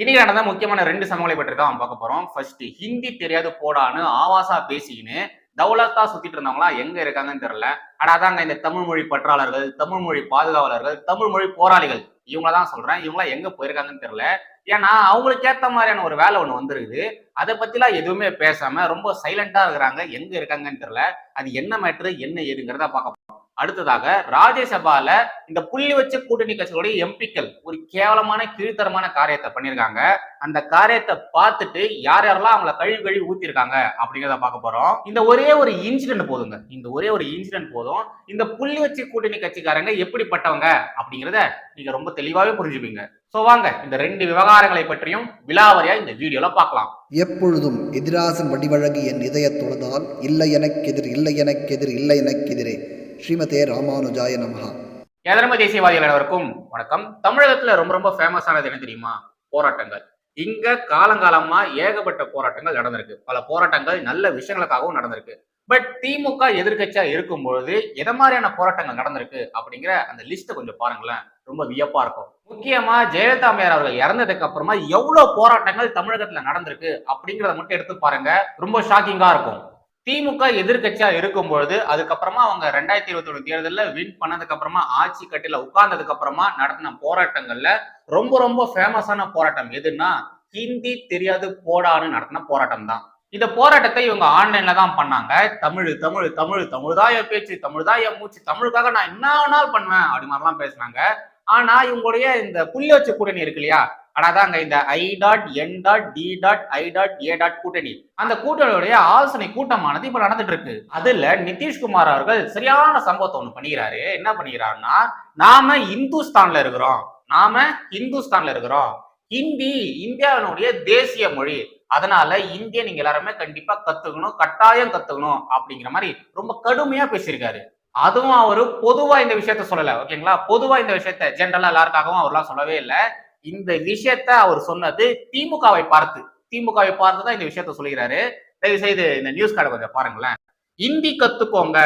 இன்னைக்கு நடந்த முக்கியமான ரெண்டு சம்பவங்களை பற்றி தான் பார்க்க போறோம். ஃபர்ஸ்ட் ஹிந்தி தெரியாது போடான்னு ஆவாசா பேசிக்கின்னு தௌலத்தா சுத்திட்டு இருந்தவங்களா எங்க இருக்காங்கன்னு தெரியல. ஆனா அதாங்க இந்த தமிழ் மொழி பற்றாளர்கள் தமிழ் மொழி பாதுகாவலர்கள் தமிழ் மொழி போராளிகள் இவங்கள தான் சொல்றேன். இவங்களாம் எங்க போயிருக்காங்கன்னு தெரியல. ஏன்னா அவங்களுக்கு ஏத்த மாதிரியான ஒரு வேலை ஒண்ணு வந்துருக்குது. அதை பத்திலாம் எதுவுமே பேசாம ரொம்ப சைலண்டா இருக்கிறாங்க. எங்க இருக்காங்கன்னு தெரியல. அது என்ன மேட்ரு என்ன ஏதுங்கிறத பார்க்க போறோம். அடுத்ததாக ராஜ்யசபால இந்த புள்ளி வச்ச கூட்டணி கட்சிகளுடைய எம்பிக்கள் ஒரு கேவலமான கீழ்த்தரமான காரியத்தை பண்ணியிருக்காங்க. அந்த காரியத்தை பார்த்துட்டு யார் யாரெல்லாம் அவங்கள கழுவி கழுவி ஊத்திருக்காங்க அப்படிங்கிறத பார்க்க போறோம். இந்த ஒரே ஒரு இன்சிடென்ட் போதுங்க. இந்த ஒரே ஒரு இன்சிடென்ட் போதும். இந்த புள்ளி வச்ச கூட்டணி கட்சிக்காரங்க எப்படிப்பட்டவங்க அப்படிங்கிறத நீங்க ரொம்ப தெளிவாவே புரிஞ்சுப்பீங்க. சோ வாங்க இந்த ரெண்டு விவகாரங்களை பற்றியும் விலாவரியா இந்த வீடியோல பார்க்கலாம். எப்பொழுதும் எதிராசன் வடிவழகு என் இதயத் தொழுதால் இல்லை எனக்கெதிர் இல்லை எனக்கெதிர் இல்லை எனக்கெதிரே ஸ்ரீமதே ராமானுஜாய நமஹா. எதர்ம தேசியவாதிகள் அனைவருக்கும் வணக்கம். தமிழகத்துல ரொம்ப ரொம்ப ஃபேமஸானது என்ன தெரியுமா? போராட்டங்கள். இங்க காலங்காலமா ஏகப்பட்ட போராட்டங்கள் நடந்திருக்கு. பல போராட்டங்கள் நல்ல விஷயங்களுக்காகவும் நடந்திருக்கு. பட் திமுக எதிர்க்கட்சியா இருக்கும் பொழுது எதை மாதிரியான போராட்டங்கள் நடந்திருக்கு அப்படிங்கிற அந்த லிஸ்ட்டை கொஞ்சம் பாருங்களேன். ரொம்ப வியப்பா இருக்கும். முக்கியமா ஜெயலலிதா அம்மையார் அவர்கள் இறந்ததுக்கு அப்புறமா எவ்வளவு போராட்டங்கள் தமிழகத்துல நடந்திருக்கு அப்படிங்கிறத மட்டும் எடுத்து பாருங்க. ரொம்ப ஷாக்கிங்கா இருக்கும். திமுக எதிர்கட்சியா இருக்கும் பொழுது அதுக்கப்புறமா அவங்க ரெண்டாயிரத்தி இருபத்தி ஒண்ணு தேர்தலில் வின் பண்ணதுக்கு அப்புறமா ஆட்சி கட்டில உட்கார்ந்ததுக்கு அப்புறமா நடத்தின போராட்டங்கள்ல ரொம்ப ரொம்ப ஃபேமஸான போராட்டம் எதுன்னா ஹிந்தி தெரியாது போடான்னு நடத்தின போராட்டம் தான். இந்த போராட்டத்தை இவங்க ஆன்லைன்ல தான் பண்ணாங்க. தமிழ் தமிழ் தமிழ் தமிழ் தான் என் பேச்சு தமிழ் தான் என் மூச்சு தமிழுக்காக நான் என்ன வேணாலும் பண்ணுவேன் அப்படி மாதிரிலாம் பேசினாங்க. ஆனா இவங்களுடைய இந்த புள்ளி வச்ச கூட்டணி இருக்கு இல்லையா அதாங்க இந்த I dot N dot D dot I dot A dot கூட்டணி. அந்த கூட்டணியுடைய ஆலோசனை கூட்டமானது இப்ப நடந்துட்டு இருக்கு அதுல நிதிஷ்குமார் அவர்கள் சரியான சம்பவத்தை ஒண்ணு பண்ணிக்கிறாரு. என்ன பண்ணிக்கிறாருன்னா நாம இந்துஸ்தான்ல இருக்கிறோம். நாம இந்துஸ்தான்ல இருக்கிறோம். ஹிந்தி இந்தியாவினுடைய தேசிய மொழி. அதனால இந்திய நீங்க எல்லாருமே கண்டிப்பா கத்துக்கணும் கட்டாயம் கத்துக்கணும் அப்படிங்கிற மாதிரி ரொம்ப கடுமையா பேசியிருக்காரு. அதுவும் அவரு பொதுவா இந்த விஷயத்த சொல்லல. ஓகேங்களா? பொதுவா இந்த விஷயத்த ஜென்ரலா எல்லாருக்காகவும் அவர்லாம் சொல்லவே இல்லை. இந்த விஷயத்த அவர் சொன்னது திமுகவை பார்த்து. திமுகவை பார்த்து தான் இந்த விஷயத்த சொல்லுகிறாரு. தயவு செய்து இந்த நியூஸ் கார்டை கொஞ்சம் பாருங்களேன். இந்தி கத்துக்கோங்க.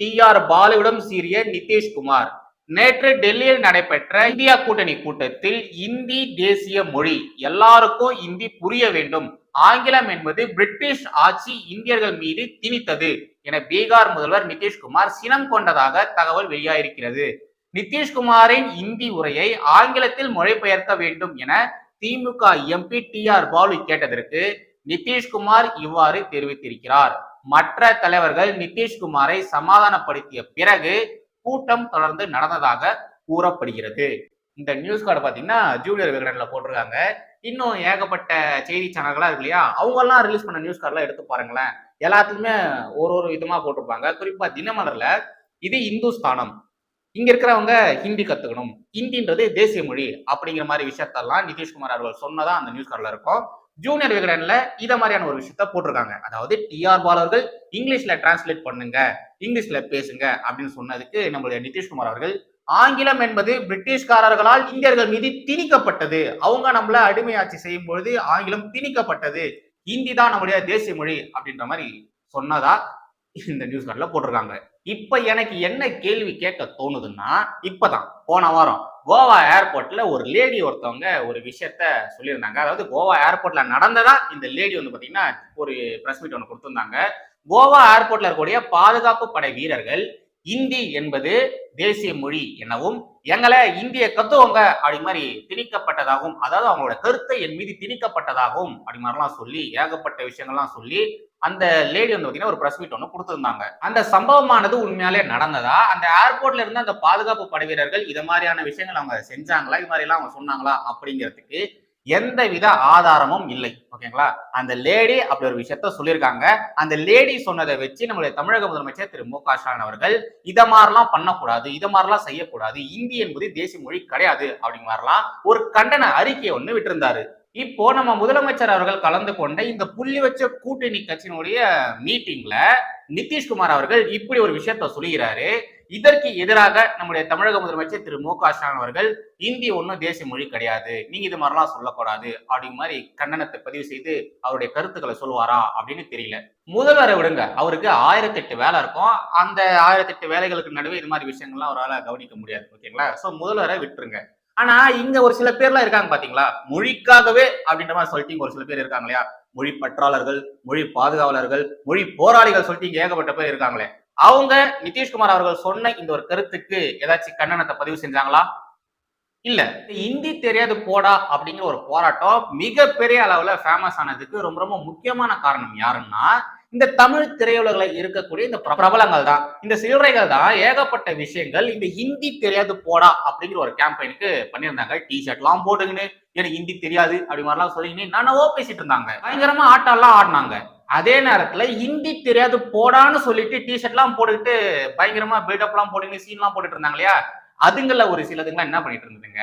டி ஆர் பாலுவிடம் சீரிய நிதிஷ்குமார். நேற்று டெல்லியில் நடைபெற்ற இந்தியா கூட்டணி கூட்டத்தில் இந்தி தேசிய மொழி எல்லாருக்கும் இந்தி புரிய வேண்டும். ஆங்கிலம் என்பது பிரிட்டிஷ் ஆட்சி இந்தியர்கள் மீது திணித்தது என பீகார் முதல்வர் நிதிஷ்குமார் சினம் கொண்டதாக தகவல் வெளியாயிருக்கிறது. நிதிஷ்குமாரின் இந்தி உரையை ஆங்கிலத்தில் மொழிபெயர்க்க வேண்டும் என DMK MP T R Baalu கேட்டதற்கு நிதிஷ்குமார் இவ்வாறு தெரிவித்திருக்கிறார். மற்ற தலைவர்கள் நிதிஷ்குமாரை சமாதானப்படுத்திய பிறகு கூட்டம் தொடர்ந்து நடந்ததாக கூறப்படுகிறது. இந்த நியூஸ் கார்டு பாத்தீங்கன்னா ஜூனியர் விகடன்ல போட்டிருக்காங்க. இன்னும் ஏகப்பட்ட செய்தி சேனல்களா இருக்கு இல்லையா? அவங்க எல்லாம் ரிலீஸ் பண்ண நியூஸ் கார்டெல்லாம் எடுத்து பாருங்களேன். எல்லாத்துலயுமே ஒரு ஒரு விதமா போட்டிருப்பாங்க. குறிப்பா தினமலர்ல இது இந்துஸ்தானம். இங்க இருக்கிறவங்க ஹிந்தி கத்துக்கணும். ஹிந்தின்றது தேசிய மொழி அப்படிங்கிற மாதிரி விஷயத்தெல்லாம் நிதிஷ்குமார் அவர்கள் சொன்னதான் அந்த நியூஸ் கார்டில் இருக்கும். ஜூனியர் விகடன்ல இத மாதிரியான ஒரு விஷயத்த போட்டிருக்காங்க. அதாவது டிஆர் பாலர்கள் இங்கிலீஷ்ல டிரான்ஸ்லேட் பண்ணுங்க இங்கிலீஷ்ல பேசுங்க அப்படின்னு சொன்னதுக்கு நம்மளுடைய நிதிஷ்குமார் அவர்கள் ஆங்கிலம் என்பது பிரிட்டிஷ்காரர்களால் இந்தியர்கள் மீது திணிக்கப்பட்டது. அவங்க நம்மள அடிமையாட்சி செய்யும் பொழுது ஆங்கிலம் திணிக்கப்பட்டது. ஹிந்தி தான் நம்முடைய தேசிய மொழி அப்படின்ற மாதிரி சொன்னதா இந்த நியூஸ் கார்டில் போட்டிருக்காங்க. இப்ப எனக்கு என்ன கேள்வி கேட்க தோணுதுன்னா இப்பதான். போன வாரம் கோவா ஏர்போர்ட்ல ஒரு லேடி ஒருத்தவங்க ஒரு விஷயத்த சொல்லியிருந்தாங்க. அதாவது கோவா ஏர்போர்ட்ல நடந்ததா இந்த லேடி வந்து பாத்தீங்கன்னா ஒரு பிரஸ் மீட் ஒன்று கொடுத்திருந்தாங்க. கோவா ஏர்போர்ட்ல இருக்கக்கூடிய பாதுகாப்பு படை வீரர்கள் இந்தி என்பது தேசிய மொழி எனவும் எங்களை இந்திய கத்துவங்க அப்படி மாதிரி திணிக்கப்பட்டதாகவும் அதாவது அவங்களோட கருத்தை என் மீது திணிக்கப்பட்டதாகவும் அப்படி மாதிரிலாம் சொல்லி ஏகப்பட்ட விஷயங்கள்லாம் சொல்லி அந்த லேடி வந்து பார்த்தீங்கன்னா ஒரு ப்ரெஸ் மீட் ஒன்று கொடுத்துருந்தாங்க. அந்த சம்பவமானது உண்மையாலே நடந்ததா? அந்த ஏர்போர்ட்ல இருந்து அந்த பாதுகாப்பு படை வீரர்கள் இதை மாதிரியான விஷயங்கள் அவங்க செஞ்சாங்களா? இது மாதிரிலாம் அவங்க சொன்னாங்களா? அப்படிங்கிறதுக்கு எந்த வித ஆதாரமும் இல்லை. ஓகேங்களா? அந்த லேடி அப்படி ஒரு விஷயத்த சொல்லியிருக்காங்க. அந்த லேடி சொன்னதை வச்சு நம்மளுடைய தமிழக முதலமைச்சர் திரு மு க ஸ்டாலின் அவர்கள் இதை மாதிரிலாம் பண்ணக்கூடாது இதை மாதிரிலாம் செய்யக்கூடாது இந்தி என்பது தேசிய மொழி கிடையாது அப்படிங்க மாதிரிலாம் ஒரு கண்டன அறிக்கையை ஒன்று விட்டிருந்தாரு. இப்போ நம்ம முதலமைச்சர் அவர்கள் கலந்து கொண்ட இந்த புள்ளி வச்ச கூட்டணி கட்சியினுடைய மீட்டிங்ல நிதிஷ்குமார் அவர்கள் இப்படி ஒரு விஷயத்த சொல்லுகிறாரு இதற்கு எதிராக நம்முடைய தமிழக முதலமைச்சர் திரு மு க ஸ்டாலின் அவர்கள் இந்தி ஒன்றும் தேசிய மொழி கிடையாது. நீங்க இது மாதிரிலாம் சொல்லக்கூடாது. அப்படிங்கிற மாதிரி கண்டனத்தை பதிவு செய்து அவருடைய கருத்துக்களை சொல்லுவாரா அப்படின்னு தெரியல. முதல்வரை விடுங்க. அவருக்கு ஆயிரத்தி எட்டு வேலை இருக்கும். அந்த ஆயிரத்தி எட்டு வேலைகளுக்கு நடுவே இது மாதிரி விஷயங்கள்லாம் அவரால் கவனிக்க முடியாது. ஓகேங்களா? ஸோ முதல்வரை விட்டுருங்க. ஆனா இங்க ஒரு சில பேர்லாம் இருக்காங்க பாத்தீங்களா? மொழிக்காகவே அப்படின்ற மாதிரி சொல்லிட்டு ஒரு சில பேர் இருக்காங்க இல்லையா? மொழி பற்றாளர்கள் மொழி பாதுகாவலர்கள் மொழி போராளிகள் சொல்லிட்டு இங்க ஏகப்பட்ட பேர் இருக்காங்களே. அவங்க நிதிஷ்குமார் அவர்கள் சொன்ன இந்த ஒரு கருத்துக்கு ஏதாச்சும் கண்டனத்தை பதிவு செஞ்சாங்களா? இல்ல. இந்தி தெரியாது போடா அப்படிங்கிற ஒரு போராட்டம் மிகப்பெரிய அளவுல ஃபேமஸ் ஆனதுக்கு ரொம்ப ரொம்ப முக்கியமான காரணம் யாருன்னா இந்த தமிழ் திரையுலகில் இருக்கக்கூடிய இந்த பிர- பிரபலங்கள் தான். இந்த சில்லறைகள் தான் ஏகப்பட்ட விஷயங்கள் இந்த ஹிந்தி தெரியாது போடா அப்படிங்கிற ஒரு கேம்பெயினுக்கு பண்ணியிருந்தாங்க. டி ஷர்ட்லாம் போட்டுக்கின்னு எனக்கு ஹிந்தி தெரியாது அப்படி மாதிரிலாம் சொல்லிக்கின்னு நானவோ பேசிட்டு இருந்தாங்க. பயங்கரமா ஆட்டம்லாம் ஆடினாங்க. அதே நேரத்துல ஹிந்தி தெரியாது போடான்னு சொல்லிட்டு டிஷர்ட்லாம் போட்டுக்கிட்டு பயங்கரமா பில்டப்லாம் போட்டுக்கிட்டு சீன்லாம் போட்டுட்டு இருந்தாங்க இல்லையா? அதுங்கள ஒரு சிலதுங்களாம் என்ன பண்ணிட்டு இருந்ததுங்க?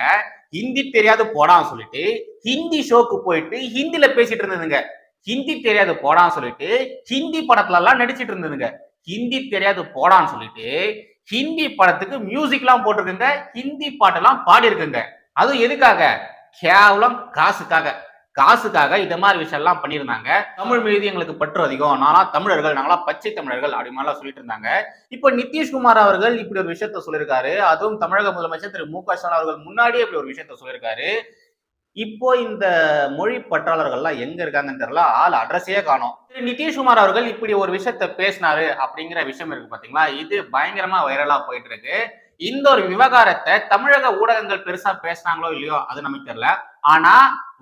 ஹிந்தி தெரியாது போடான்னு சொல்லிட்டு ஹிந்தி ஷோக்கு போயிட்டு ஹிந்தில பேசிட்டு இருந்ததுங்க. ஹிந்தி தெரியாது போடான்னு சொல்லிட்டு ஹிந்தி படத்துல எல்லாம் நடிச்சிட்டு இருந்ததுங்க. ஹிந்தி தெரியாது போடான்னு சொல்லிட்டு ஹிந்தி படத்துக்கு மியூசிக்லாம் போட்டிருக்குங்க. ஹிந்தி பாட்டெல்லாம் பாடி இருக்குங்க அதுவும் எதுக்காக? கேவலம் காசுக்காக. காசுக்காக இந்த மாதிரி விஷயம்லாம் பண்ணியிருந்தாங்க. தமிழ் மீது எங்களுக்கு பற்று அதிகம். நானா தமிழர்கள் நாங்களா பச்சை தமிழர்கள் அப்படி மாதிரிலாம் சொல்லிட்டு இருந்தாங்க. இப்போ நிதிஷ்குமார் அவர்கள் இப்படி ஒரு விஷயத்த சொல்லியிருக்காரு. அதுவும் தமிழக முதலமைச்சர் திரு மு க ஸ்டாலின் அவர்கள் முன்னாடியே இப்படி ஒரு விஷயத்த சொல்லியிருக்காரு. இப்போ இந்த மொழி பற்றாளர்கள்லாம் எங்க இருக்காங்கன்னு தெரியல. ஆள் அட்ரஸே காணோம். திரு நிதிஷ்குமார் அவர்கள் இப்படி ஒரு விஷயத்த பேசினாரு அப்படிங்கிற விஷயம் இருக்கு பாத்தீங்களா? இது பயங்கரமா வைரலா போயிட்டு இருக்கு. இந்த ஒரு விவகாரத்தை தமிழக ஊடகங்கள் பெருசா பேசினாங்களோ இல்லையோ அது நமக்கு தெரியல. ஆனா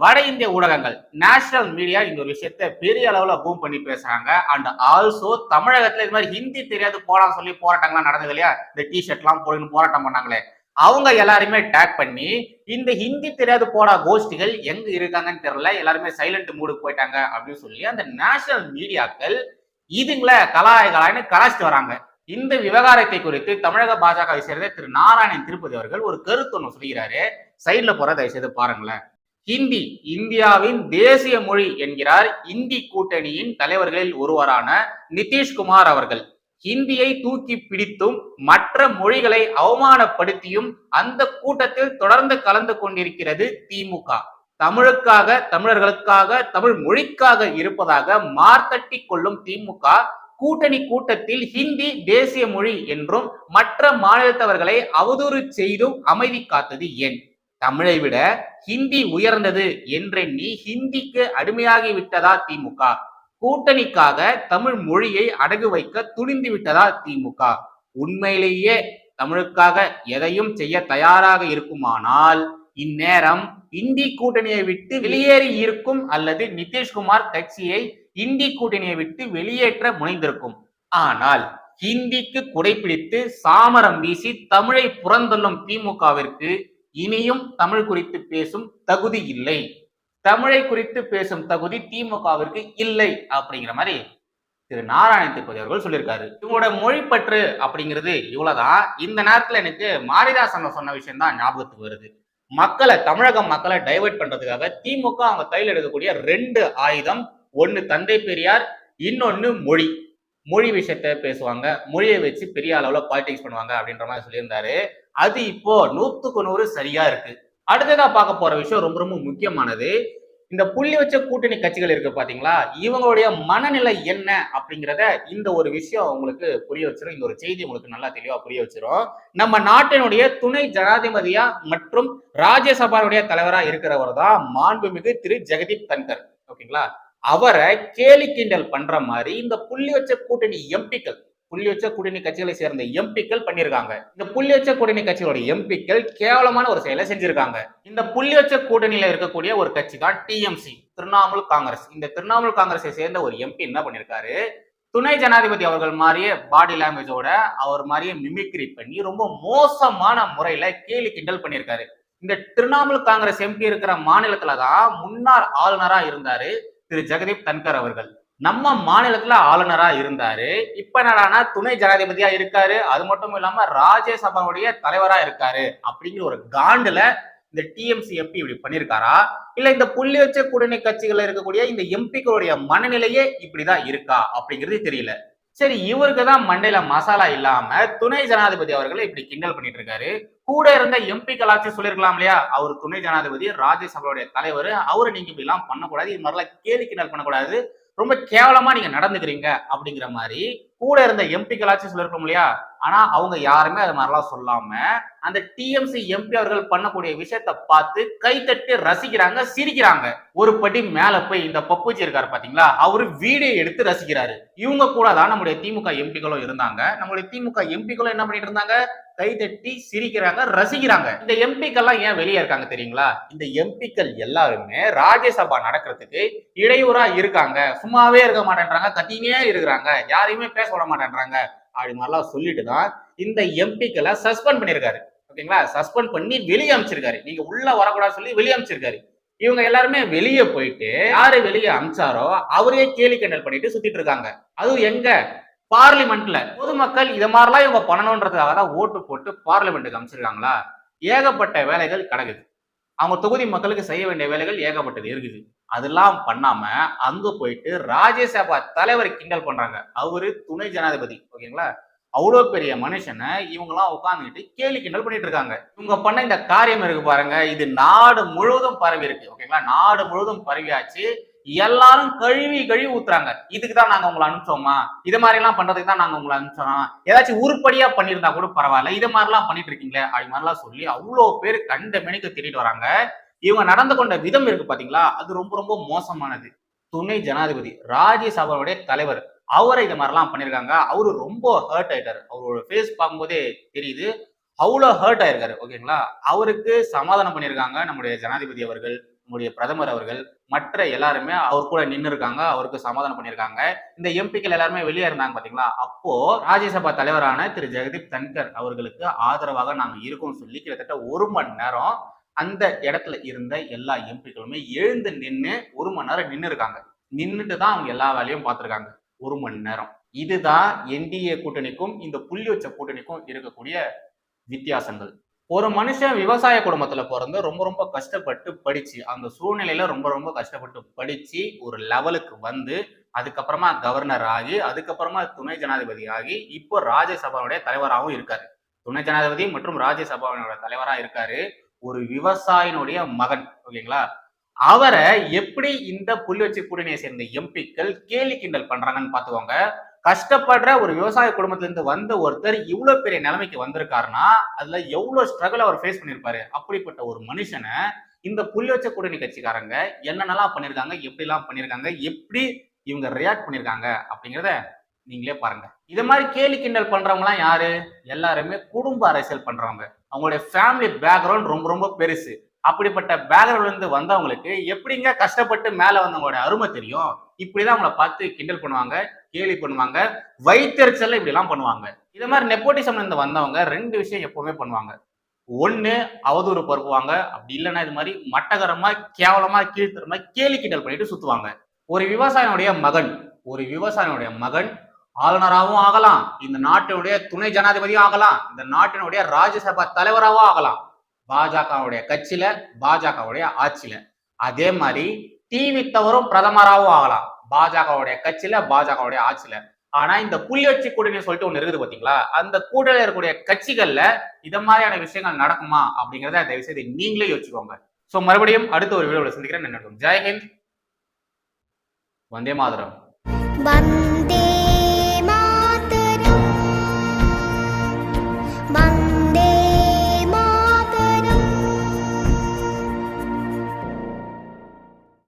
வட இந்திய ஊடகங்கள் நேஷனல் மீடியா இந்த ஒரு விஷயத்த பெரிய அளவுல பூம் பண்ணி பேசுறாங்க. அண்ட் ஆல்சோ தமிழகத்துல இது மாதிரி ஹிந்தி தெரியாது போடான்னு சொல்லி போராட்டங்கள்லாம் நடந்தது இல்லையா? இந்த டி ஷர்ட்லாம் போடுன்னு போராட்டம் பண்ணாங்களே. அவங்க எல்லாருமே டேக் பண்ணி இந்த ஹிந்தி தெரியாது போடா கோஷ்டிகள் எங்க இருக்காங்கன்னு தெரியல எல்லாருமே சைலண்ட் மூடுக்கு போயிட்டாங்க அப்படின்னு சொல்லி அந்த நேஷனல் மீடியாக்கள் இதுங்களை கலாய கலாய்னு கலாச்சிட்டு வராங்க. இந்த விவகாரத்தை குறித்து தமிழக பாஜகவை சேர்ந்த திரு நாராயணன் திருப்பதி அவர்கள் ஒரு கருத்து ஒன்று சொல்கிறாரு சைட்ல போற தயவு செய்து பாருங்களேன். ஹிந்தி இந்தியாவின் தேசிய மொழி என்கிறார் இந்தி கூட்டணியின் தலைவர்களில் ஒருவரான நிதிஷ்குமார் அவர்கள். ஹிந்தியை தூக்கி பிடித்தும் மற்ற மொழிகளை அவமானப்படுத்தியும் அந்த கூட்டத்தில் தொடர்ந்து கலந்து கொண்டிருக்கிறது திமுக. தமிழுக்காக தமிழர்களுக்காக தமிழ் மொழிக்காக இருப்பதாக மார்த்தட்டி கொள்ளும் திமுக கூட்டணி கூட்டத்தில் ஹிந்தி தேசிய மொழி என்றும் மற்ற மாநிலத்தவர்களை அவதூறு செய்தும் அமைதி காத்தது ஏன்? தமிழை விட ஹிந்தி உயர்ந்தது என்றெண்ணி ஹிந்திக்கு அடிமையாகி விட்டதா திமுக? கூட்டணிக்காக தமிழ் மொழியை அடகு வைக்க துணிந்து விட்டதா திமுக? உண்மையிலேயே தமிழுக்காக எதையும் செய்ய தயாராக இருக்குமானால் இந்நேரம் இந்தி கூட்டணியை விட்டு வெளியேறி இருக்கும் அல்லது நிதிஷ்குமார் கட்சியை இந்தி கூட்டணியை விட்டு வெளியேற்ற முனைந்திருக்கும். ஆனால் ஹிந்திக்கு குடைப்பிடித்து சாமரம் வீசி தமிழை புறந்தள்ளும் திமுகவிற்கு இனியும் தமிழ் குறித்து பேசும் தகுதி இல்லை. தமிழை குறித்து பேசும் தகுதி திமுகவிற்கு இல்லை அப்படிங்கிற மாதிரி திரு நாராயண திருப்பதி அவர்கள் சொல்லியிருக்காரு. இவங்களோட மொழிப்பற்று அப்படிங்கிறது இவ்வளவுதான். இந்த நேரத்துல எனக்கு மாரிதாசன் சொன்ன விஷயம் தான் ஞாபகத்துக்கு வருது. மக்களை தமிழக மக்களை டைவெர்ட் பண்றதுக்காக திமுக அவங்க கையில் எடுக்கக்கூடிய ரெண்டு ஆயுதம் ஒன்று தந்தை பெரியார் இன்னொன்று மொழி. மொழி விஷயத்த பேசுவாங்க. மொழியை வச்சு பெரிய அளவில் பாலிடிக்ஸ் பண்ணுவாங்க அப்படின்ற மாதிரி சொல்லியிருந்தாரு. அது இப்போ நூற்றுக்கு நூறு சரியா இருக்கு. அடுத்ததா பார்க்க போற விஷயம் ரொம்ப ரொம்ப முக்கியமானது. இந்த புள்ளி வச்ச கூட்டணி கட்சிகள் இருக்கு பாத்தீங்களா? இவங்களுடைய மனநிலை என்ன அப்படிங்கிறத இந்த ஒரு விஷயம் உங்களுக்கு புரிய வச்சிடும் இந்த ஒரு செய்தி உங்களுக்கு நல்லா தெளிவா புரிய வச்சிடும் நம்ம நாட்டினுடைய துணை ஜனாதிபதியா மற்றும் ராஜ்யசபாவுடைய தலைவரா இருக்கிறவர் தான் மாண்புமிகு திரு ஜெகதீப் தன்கர். ஓகேங்களா? அவரை கேலி கிண்டல் பண்ற மாதிரி இந்த புள்ளி வச்ச கூட்டணி எம்பிக்கள் புள்ளி வச்ச கூட்டணி கட்சிகளை சேர்ந்த எம்பிக்கள் பண்ணியிருக்காங்க இந்த புள்ளி வச்ச கூட்டணி கட்சிகளோட எம்பிக்கள் கேவலமான ஒரு செயலை செஞ்சிருக்காங்க. இந்த புள்ளி வச்ச கூட்டணியில இருக்கக்கூடிய ஒரு கட்சி தான் டிஎம்சி திரிணாமுல் காங்கிரஸ். இந்த திரிணாமுல் காங்கிரஸை சேர்ந்த ஒரு எம்பி என்ன பண்ணிருக்காரு? துணை ஜனாதிபதி அவர்கள் மாதிரியே பாடி லாங்குவேஜோட அவர் மாதிரியே மிமிக்ரி பண்ணி ரொம்ப மோசமான முறையில கேலி கிண்டல் பண்ணியிருக்காரு இந்த திரிணாமுல் காங்கிரஸ் எம்பி இருக்கிற மாநிலத்துல தான் முன்னாள் ஆளுநரா இருந்தாரு. திரு ஜெகதீப் தன்கர் அவர்கள். நம்ம மாநிலத்துல ஆளுநரா இருந்தாரு. இப்ப என்னடானா துணை ஜனாதிபதியா இருக்காரு. அது மட்டும் இல்லாம ராஜ்யசபாவுடைய தலைவரா இருக்காரு அப்படிங்கிற ஒரு காண்டுல இந்த டிஎம்சி எம்பி இப்படி பண்ணிருக்காரா? இல்ல இந்த புள்ளி வச்ச கூட்டணி கட்சிகள் இருக்கக்கூடிய இந்த எம்பிக்களுடைய மனநிலையே இப்படிதான் இருக்கா அப்படிங்கிறது தெரியல. சரி இவருக்கு தான் மண்டையில மசாலா இல்லாம துணை ஜனாதிபதி அவர்களை இப்படி கிண்டல் பண்ணிட்டு இருக்காரு. கூட இருந்த எம்பிக்களாச்சும் சொல்லிருக்கலாம் இல்லையா? அவர் துணை ஜனாதிபதி ராஜ்யசபாவுடைய தலைவர். அவரை நீங்க இப்படி எல்லாம் பண்ணக்கூடாது. இது மாதிரிலாம் கேலி கிண்டல் பண்ணக்கூடாது. ரொம்ப கேவலமா நீங்க நடந்துக்கிறீங்க அப்படிங்கிற மாதிரி கூட இருந்த எம்பிக்களாச்சும் சொல்லியிருக்கோம் இல்லையா? ஆனா அவங்க யாருமே அது மாதிரிலாம் சொல்லாம அந்த டிஎம்சி எம்பி அவர்கள் பண்ணக்கூடிய விஷயத்த பார்த்து கைத்தட்டி ரசிக்கிறாங்க சிரிக்கிறாங்க. ஒரு படி மேல போய் இந்த பப்புச்சி இருக்காரு பாத்தீங்களா? அவரு வீடியோ எடுத்து ரசிக்கிறாரு. இவங்க கூட தான் நம்முடைய திமுக எம்பிக்களும் இருந்தாங்க. நம்மளுடைய திமுக எம்பிக்களும் என்ன பண்ணிட்டு இருந்தாங்க? கைதட்டி சிரிக்கிறாங்க ரசிக்கிறாங்க. இந்த எம்பிக்கள்லாம் ஏன் வெளியே இருக்காங்க தெரியுங்களா? இந்த எம்பிக்கள் எல்லாருமே ராஜ்யசபா நடக்கிறதுக்கு இடையூறா இருக்காங்க. சும்மாவே இருக்க மாட்டேன்றாங்க கத்தினே இருக்கிறாங்க. யாரையுமே பேச விட மாட்டேன்றாங்க. அப்படி மாதிரிலாம் சொல்லிட்டு தான் இந்த எம்பிக்களை சஸ்பெண்ட் பண்ணியிருக்காரு. ஓகேங்களா? சஸ்பெண்ட் பண்ணி வெளியே அமைச்சிருக்காரு. நீங்க உள்ள வரக்கூடாதுன்னு சொல்லி வெளியே அமைச்சிருக்காரு. இவங்க எல்லாருமே வெளியே போயிட்டு யாரு வெளியே அமிச்சாரோ அவரே கேலி கிண்டல் பண்ணிட்டு சுத்திட்டு இருக்காங்க. அதுவும் எங்க? பார்லிமெண்ட்ல பொதுமக்கள் இதை மாதிரிலாம் இவங்க பண்ணணுன்றதுக்காக தான் ஓட்டு போட்டு பார்லிமெண்ட்டுக்கு அமைச்சிருக்காங்களா ஏகப்பட்ட வேலைகள் கிடக்குது. அவங்க தொகுதி மக்களுக்கு செய்ய வேண்டிய வேலைகள் ஏகப்பட்டது இருக்குது. அதெல்லாம் பண்ணாம அங்க போயிட்டு ராஜ்யசபா தலைவர் கிண்டல் பண்றாங்க. அவரு துணை ஜனாதிபதி ஓகேங்களா? அவ்வளோ பெரிய மனுஷனை இவங்கெல்லாம் உட்காந்துக்கிட்டு கேலி கிண்டல் பண்ணிட்டு இருக்காங்க. இவங்க பண்ண இந்த காரியம் இருக்கு பாருங்க. இது நாடு முழுவதும் பரவி இருக்கு ஓகேங்களா? நாடு முழுவதும் பரவியாச்சு. எல்லாரும் கழுவி கழுவி ஊத்துறாங்க. இதுக்கு தான் நாங்க உங்களை அனுப்பிச்சோமா? இது மாதிரி எல்லாம் பண்றதுக்கு தான் நாங்க உங்களை அனுப்பிச்சோம்? ஏதாச்சும் உருப்படியா பண்ணியிருந்தா கூட பரவாயில்ல. இது மாதிரிலாம் பண்ணிட்டு இருக்கீங்களே? அது மாதிரிலாம் சொல்லி அவ்வளோ பேர் கண்ட மெனிக்கு திட்டிட்டு வராங்க. இவங்க நடந்து கொண்ட விதம் இருக்கு பாத்தீங்களா? அது ரொம்ப ரொம்ப மோசமானது. துணை ஜனாதிபதி ராஜ்யசபாவுடைய தலைவர் அவரை இது மாதிரிலாம் பண்ணியிருக்காங்க. அவரு ரொம்ப ஹர்ட் ஆயிட்டாரு. அவரோட ஃபேஸ் பார்க்கும்போதே தெரியுது. அவ்வளோ ஹர்ட் ஆயிருக்காரு ஓகேங்களா அவருக்கு சமாதானம் பண்ணியிருக்காங்க நம்முடைய ஜனாதிபதி அவர்கள் நம்முடைய பிரதமர் அவர்கள். மற்ற எல்லாருமே அவர் கூட நின்று இருக்காங்க அவருக்கு சமாதானம் பண்ணியிருக்காங்க இந்த எம்பிக்கள் எல்லாருமே வெளியே இருந்தாங்க பாத்தீங்களா? அப்போ ராஜ்யசபா தலைவரான திரு. ஜெகதீப் தன்கர் அவர்களுக்கு ஆதரவாக நாங்க இருக்கோம்னு சொல்லி கிட்டத்தட்ட ஒரு மணி நேரம் அந்த இடத்துல இருந்த எல்லா எம்பிக்களுமே எழுந்து நின்று ஒரு மணி நேரம் நின்று இருக்காங்க நின்றுட்டு தான் அவங்க எல்லா வேலையும் பார்த்துருக்காங்க ஒரு மணி நேரம். இதுதான் என்டிஏ கூட்டணிக்கும் இந்த புள்ளி வச்ச கூட்டணிக்கும் இருக்கக்கூடிய வித்தியாசங்கள். ஒரு மனுஷன் விவசாய குடும்பத்துல பிறந்து ரொம்ப ரொம்ப கஷ்டப்பட்டு படிச்சு அந்த சூழ்நிலையில ரொம்ப ரொம்ப கஷ்டப்பட்டு படிச்சு ஒரு லெவலுக்கு வந்து அதுக்கப்புறமா கவர்னர் ஆகி அதுக்கப்புறமா துணை ஜனாதிபதி ஆகி இப்போ ராஜ்யசபாவுடைய தலைவராகவும் இருக்காரு. துணை ஜனாதிபதி மற்றும் ராஜ்யசபாவினுடைய தலைவராக இருக்காரு. ஒரு விவசாயினுடைய மகன் ஓகேங்களா? அவரை எப்படி இந்த புள்ளி வச்சு கூட்டணியை சேர்ந்த எம்பிக்கள் கேலி கிண்டல் பண்றாங்கன்னு பாத்துக்கோங்க கஷ்டப்படுற ஒரு விவசாய குடும்பத்துலேருந்து வந்த ஒருத்தர் இவ்வளோ பெரிய நிலைமைக்கு வந்திருக்காருன்னா அதுல எவ்வளோ ஸ்ட்ரகிள் அவர் ஃபேஸ் பண்ணியிருப்பாரு? அப்படிப்பட்ட ஒரு மனுஷனை இந்த புள்ளி வச்ச கூட்டணி கட்சிக்காரங்க என்னென்னலாம் பண்ணியிருக்காங்க எப்படிலாம் பண்ணியிருக்காங்க எப்படி இவங்க ரியாக்ட் பண்ணியிருக்காங்க அப்படிங்கிறத நீங்களே பாருங்க. இது மாதிரி கேலி கிண்டல் பண்றவங்கலாம் யாரு? எல்லாருமே குடும்ப அரசியல் பண்றவங்க. அவங்களுடைய ஃபேமிலி பேக்ரவுண்ட் ரொம்ப ரொம்ப பெருசு. அப்படிப்பட்ட பேக்ரவுண்ட்ல இருந்து வந்தவங்களுக்கு எப்படிங்க கஷ்டப்பட்டு மேல வந்தவங்களோட அருமை தெரியும்? இப்படிதான் அவங்கள பார்த்து கிண்டல் பண்ணுவாங்க கேலி பண்ணுவாங்க வயிற்றுச்சல்ல இப்படி எல்லாம் பண்ணுவாங்க. இத மாதிரி நெப்போட்டிசம்ல இருந்து வந்தவங்க ரெண்டு விஷயம் எப்பவுமே பண்ணுவாங்க. ஒண்ணு அவதூறு பரப்புவாங்க. அப்படி இல்லைன்னா இது மாதிரி மட்டகரமா கேவலமா கீழ்த்தரமா கேலி கிண்டல் பண்ணிட்டு சுத்துவாங்க. ஒரு விவசாயினுடைய மகன் ஒரு விவசாயினுடைய மகன் ஆளுநராகவும் ஆகலாம். இந்த நாட்டினுடைய துணை ஜனாதிபதியும் ஆகலாம். இந்த நாட்டினுடைய ராஜ்யசபா தலைவராகவும் ஆகலாம். பாஜகவுடைய கட்சியில பாஜகவுடைய ஆட்சியில. அதே மாதிரி டிவி தவறும் பிரதமராகவும் ஆகலாம். பாஜகவுடைய கட்சியில பாஜகவுடைய ஆட்சியில. ஆனா இந்த புள்ளிவச்சி கூட்டணி சொல்லிட்டு ஒண்ணு இருக்குது பாத்தீங்களா? அந்த கூட்டணியில் இருக்கக்கூடிய கட்சிகள்ல இத மாதிரியான விஷயங்கள் நடக்குமா அப்படிங்கறத தயவு செய்து நீங்களே யோசிச்சுக்கோங்க. சோ மறுபடியும் அடுத்த ஒரு வீடியோல சந்திக்கிறேன். நன்றி ஜெய்ஹிந்த் வந்தே மாதரம்.